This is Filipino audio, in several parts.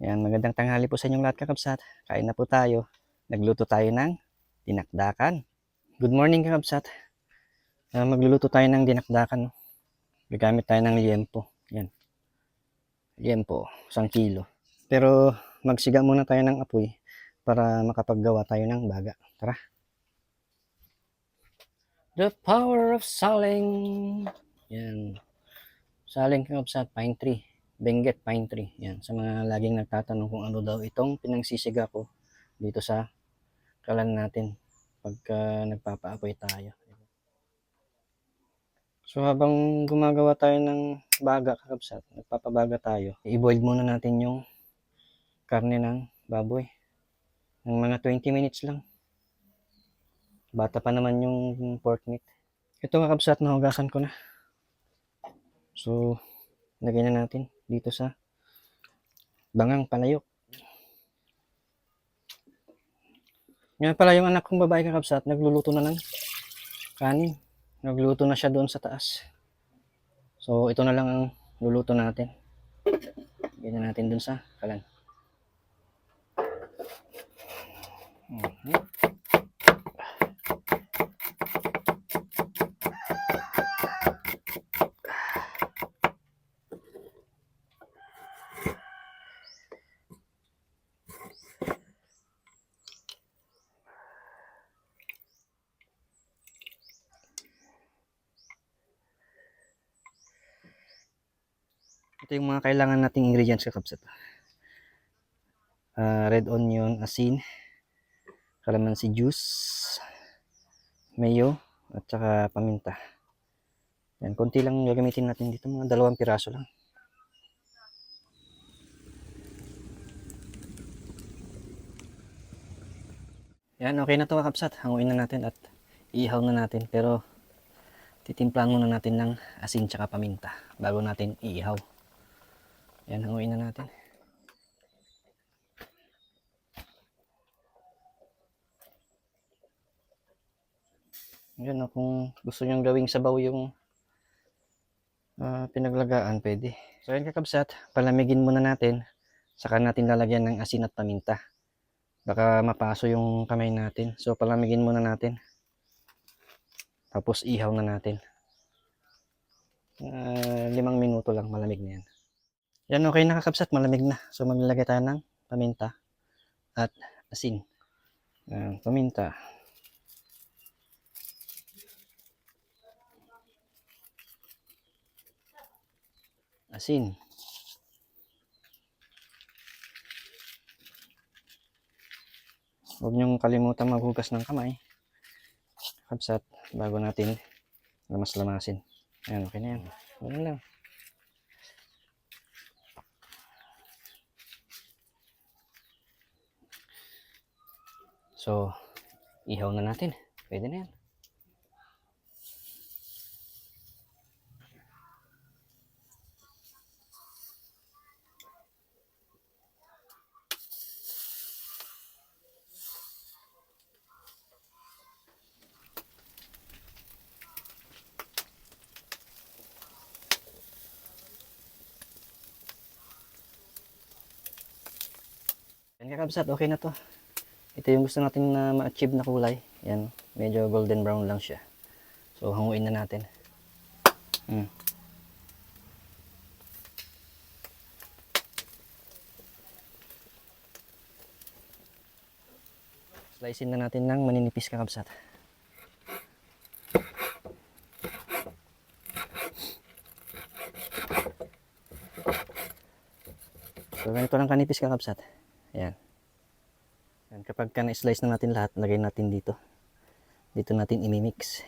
Yan, magandang tanghali po sa inyong lahat kakabsat. Kain na po tayo. Nagluto tayo ng dinakdakan. Good morning kakabsat. Ah, magluluto tayo ng dinakdakan. Gagamit tayo ng liempo. Yan. Liempo, isang kilo. Pero magsiga muna tayo ng apoy para makapaggawa tayo ng baga. Tara. The power of saling. Yan. Saling kakabsat, pine tree. Benguet pine tree. Yan. Sa mga laging nagtatanong kung ano daw itong pinangsisiga ko dito sa kalan natin pagka nagpapaapoy tayo. So habang gumagawa tayo ng baga kakabsat, nagpapabaga tayo, i-boil muna natin yung karne ng baboy. Ng mga 20 minutes lang. Bata pa naman yung pork meat. Ito kakabsat, nahugasan ko na. So, lagay na natin dito sa bangang palayok. Nga pala yung anak kong babae kakabsat, nagluluto na ng kanin. Nagluto na siya doon sa taas. So, ito na lang ang luluto natin. Ganyan natin doon sa kalan. Mhm. Ito yung mga kailangan nating ingredients kakabsat. Ah, red onion, asin, calamansi juice, mayo, at saka paminta. Yan, konti lang gagamitin natin dito, mga dalawang piraso lang. Yan, okay na to kakabsat. Hanguin na natin at ihaw na natin. Pero titimplahan muna natin ng asin tsaka paminta bago natin iihaw. Yan, hanguin na natin. Yan, o, kung gusto nyong gawing sabaw yung ah, pinaglagaan, pwede. So yan kakabsat, palamigin muna natin. Saka natin lalagyan ng asin at paminta. Baka mapaso yung kamay natin. So palamigin muna natin. Tapos ihaw na natin. Ah, limang minuto lang, malamig na yan. Yan, okay na kakabsat, malamig na. So maglalagay tayo ng paminta at asin. Yan, paminta. Asin. Huwag niyong kalimutan maghugas ng kamay. Kabsat, bago natin lamas-lamasin. Ayan, okay na yan. Ganun lang. So, ihaw na natin. Pwede na yan. Yan kakabsat, okay na to. Ito yung gusto natin na ma-achieve na kulay. Yan, medyo golden brown lang siya. So, hanguin na natin. Mm. Slicein na natin ng maninipis kakabsat. So, ganito lang kanipis kakabsat. Ayan. Yan, kapag ka na-slice na natin lahat, lagay natin dito. Dito natin imimix.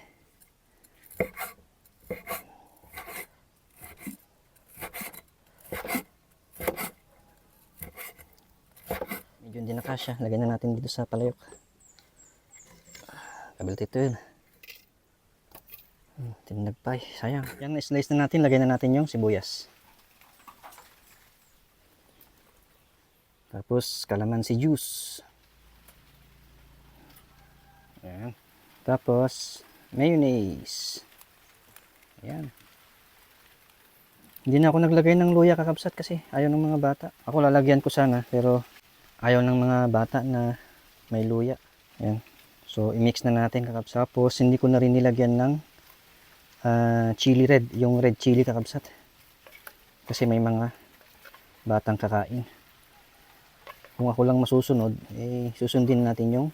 Medyo hindi na kasya. Lagay na natin dito sa palayok. Kabilat ito yun. Hmm, Tinagpay. Sayang. Yan, na-slice na natin. Lagay na natin yung sibuyas. Tapos, calamansi juice. Ayan. Tapos, mayonnaise. Ayan. Hindi na ako naglagay ng luya kakabsat kasi ayaw ng mga bata. Ako lalagyan ko sana pero ayaw ng mga bata na may luya. Ayan. So, i-mix na natin kakabsat. Tapos, hindi ko na rin nilagyan ng ah, chili red. Yung red chili kakabsat. Kasi may mga batang kakain. Kung ako lang masusunod, eh, susundin natin yung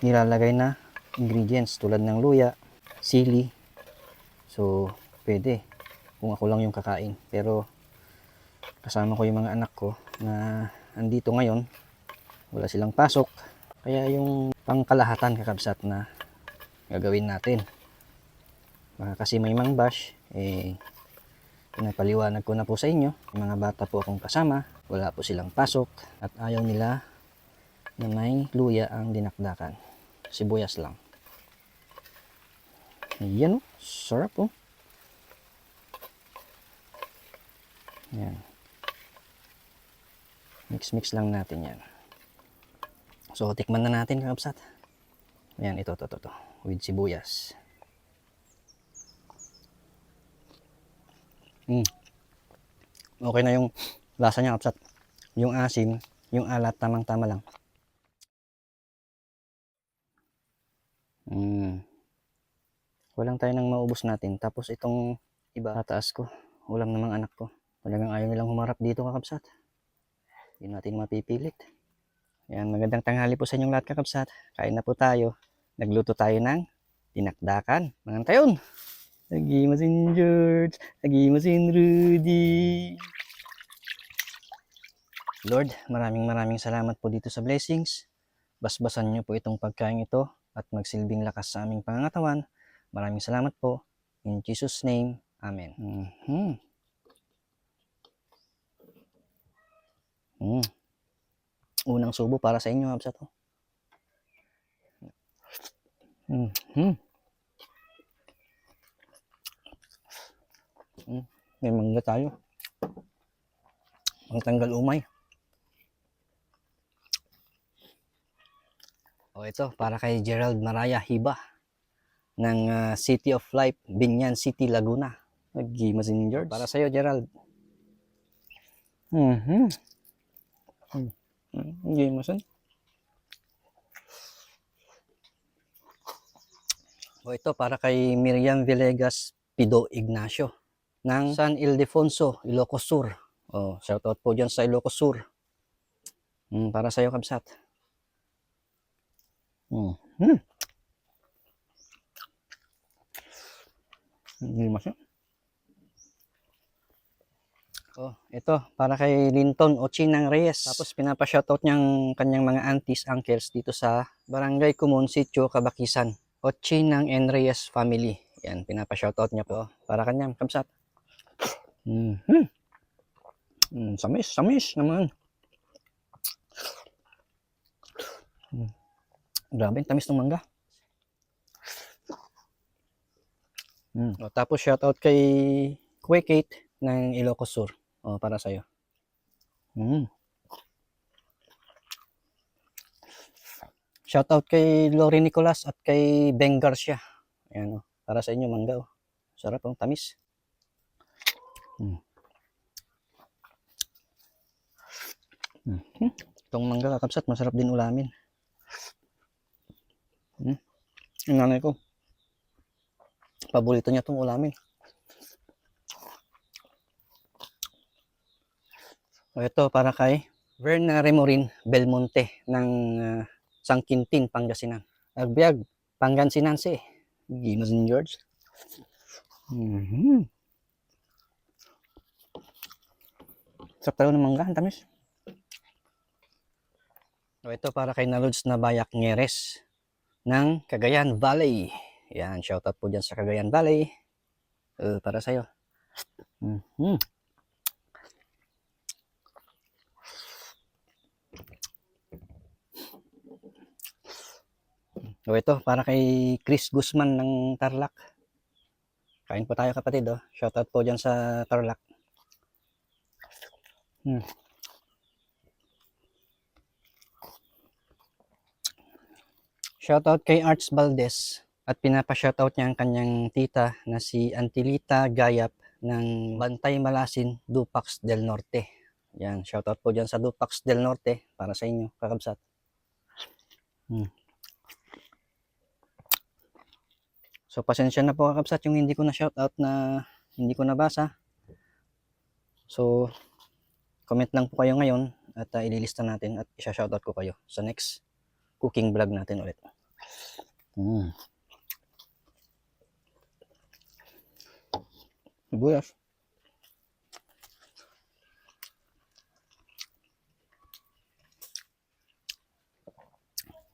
nilalagay na ingredients tulad ng luya, sili. So, pwede kung ako lang yung kakain. Pero, kasama ko yung mga anak ko na andito ngayon. Wala silang pasok. Kaya yung pangkalahatan kakabsat na gagawin natin. Baka kasi may mang bash, eh, pinapaliwanag ko na po sa inyo. Yung mga bata po akong kasama, wala po silang pasok at ayaw nila na may luya ang dinakdakan. Sibuyas lang. Ayan o, sarap oh. Yan. Mix-mix lang natin yan. So, tikman na natin, kapsat. Ayan, ito, ito, ito, ito. With sibuyas. Mm. Okay na yung lasa niya, kapsat. Yung asim, yung alat, tamang-tama lang. Mm. Walang tayo nang maubos natin. Tapos itong iba, tataas ko. Ulam ng mga anak ko. Talagang ayaw nilang humarap dito, kakabsat. Hindi natin mapipilit. Yan, magandang tanghali po sa inyong lahat, kakabsat. Kain na po tayo. Nagluto tayo ng tinakdakan. Mga tayon. Lagi masin George. Lagi masin Rudy. Lord, maraming maraming salamat po dito sa blessings. Basbasan niyo po itong pagkain ito at magsilbing lakas sa aming pangangatawan. Maraming salamat po. In Jesus' name, Amen. Mhm. Mm. Unang subo para sa inyo, Habsa to. Mm. Mm. May mangga tayo. Ang tanggal umay. O ito, para kay Gerald Maraya Hiba ng ah, City of Life, Binyan City, Laguna. Nag-gimas in George. Para sa'yo, Gerald. Mhm. Mm. Hindi mo san. O ito para kay Miriam Villegas Pido Ignacio ng San Ildefonso, Ilocos Sur. O, shoutout po dyan sa Ilocos Sur. Mm, para sa'yo, Kabsat. Mm. Mm. Hindi masya. Oh, ito, para kay Linton Ochinang Reyes. Tapos pinapa-shoutout niyang kanyang mga aunties, uncles dito sa Barangay Kumon, Sitio, Kabakisan. Ochinang and Reyes family. Yan, pinapa-shoutout niya po. Para kanyang kamsat. Mm -hmm. mm, samis, samis naman. Grabe, tamis ng mangga. Mm. O, tapos shoutout kay Kwekate ng Ilocos Sur. O, para sa'yo. Mm. Shoutout kay Lori Nicolas at kay Beng Garcia. Ayan o, para sa inyo mangga o. Sarap ang tamis. Mm. Mhm. Itong mangga kakapsat, masarap din ulamin. Mm. Yung nanay ko, paborito niya itong ulamin. O ito para kay Verna Remorin Belmonte ng uh, Sangkintin, Pangasinan. Agbiag, Pangasinan si. Ginos ni George. Mhm. Sarap talaga ng mangga, ang tamis. O ito para kay Nalods na Bayak Ngeres ng Cagayan Valley. Yan, shoutout po dyan sa Cagayan Valley. Uh, para sa'yo. Mhm. O ito, para kay Chris Guzman ng Tarlac. Kain po tayo kapatid, oh. Shoutout po dyan sa Tarlac. Hmm. Shoutout kay Arts Valdez at pinapa-shoutout niya ang kanyang tita na si Antilita Gayap ng Bantay Malasin, Dupax del Norte. Yan, shoutout po dyan sa Dupax del Norte para sa inyo, kakabsat. Hmm. So, pasensya na po kakabsat yung hindi ko na shoutout na hindi ko nabasa. So, comment lang po kayo ngayon at uh, ililista natin at isa-shoutout ko kayo sa next cooking vlog natin ulit. Mm. Sibuyas.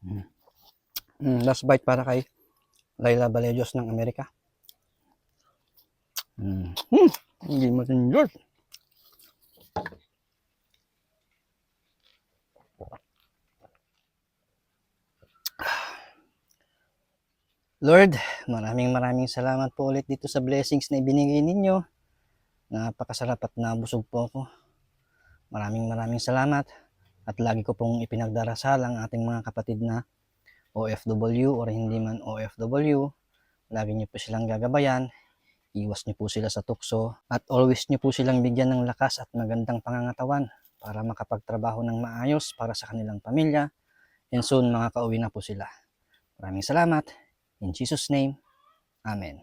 Mm. Mm, last bite para kay Laila Balejos ng Amerika. Mm. Mm. Hindi matinjol. Lord, maraming maraming salamat po ulit dito sa blessings na ibinigay ninyo. Napakasarap at nabusog po ako. Maraming maraming salamat at lagi ko pong ipinagdarasal ang ating mga kapatid na OFW or hindi man OFW. Lagi niyo po silang gagabayan, iwas niyo po sila sa tukso at always niyo po silang bigyan ng lakas at magandang pangangatawan para makapagtrabaho ng maayos para sa kanilang pamilya and soon makakauwi na po sila. Maraming salamat. In Jesus' name, Amen.